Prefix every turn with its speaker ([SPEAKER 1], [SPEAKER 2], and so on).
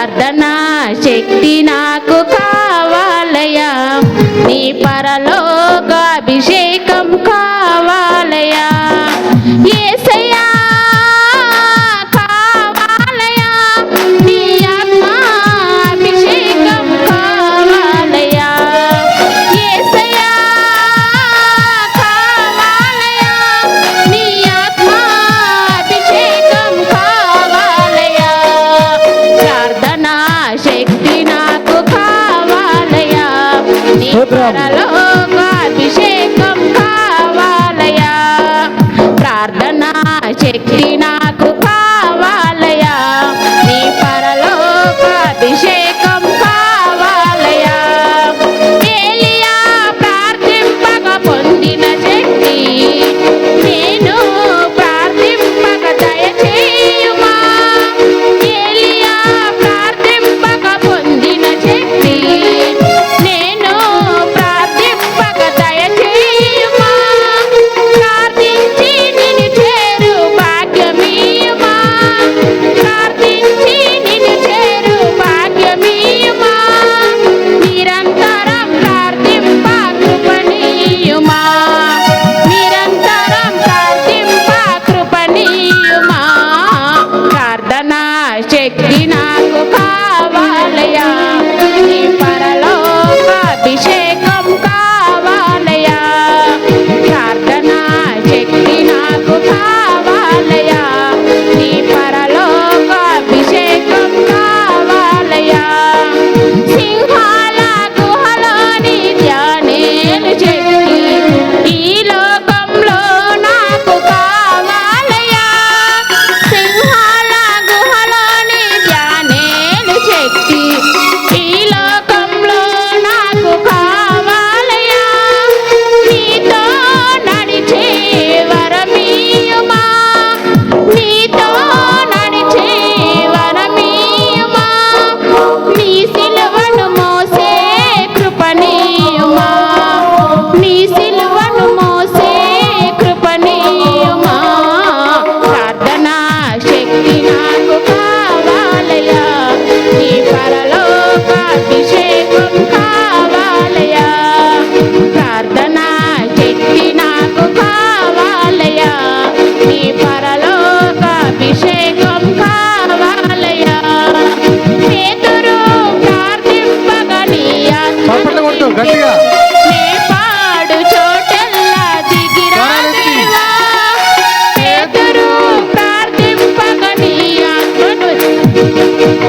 [SPEAKER 1] ప్రార్థనా శక్తి నాకు కావాలయా నీ పరలో నీ Thank you.